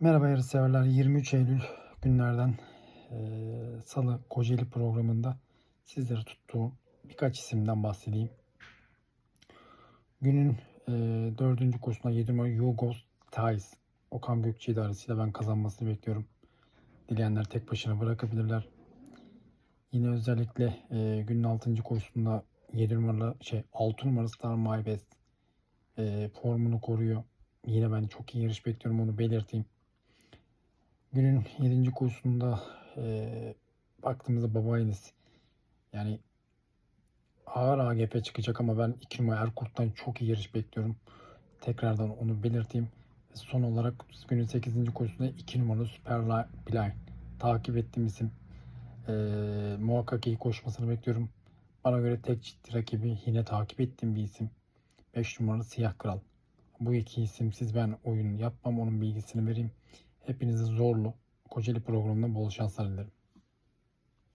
Merhaba yarışseverler. 23 Eylül günlerden eee, Salı Kocaeli programında sizlere tuttuğum birkaç isimden bahsedeyim. Günün eee dördüncü kursuna 7 numara Yugos Tais. Okan Gökçe idaresiyle ben kazanmasını bekliyorum. Dileyenler tek başına bırakabilirler. Yine özellikle eee, günün 6. kursunda 7 numaralı şey 6 numaralı Star My Best eee, formunu koruyor. Yine ben çok iyi yarış bekliyorum onu belirteyim. Günün 7. kursunda eee baktığımızda babayınız yani ağır AGP çıkacak ama ben 2 numara Erkurt'tan çok iyi yarış bekliyorum. Tekrardan onu belirteyim. Son olarak günün 8. kursunda 2 numaralı Super Blind takip ettiğim isim. Eee, muhakkak iyi koşmasını bekliyorum. Bana göre tek ciddi rakibi yine takip ettiğim bir isim. 5 numaralı Siyah Kral. Bu iki isimsiz ben oyun yapmam. Onun bilgisini vereyim. Hepinize zorlu Kocaeli programında bol şanslar dilerim.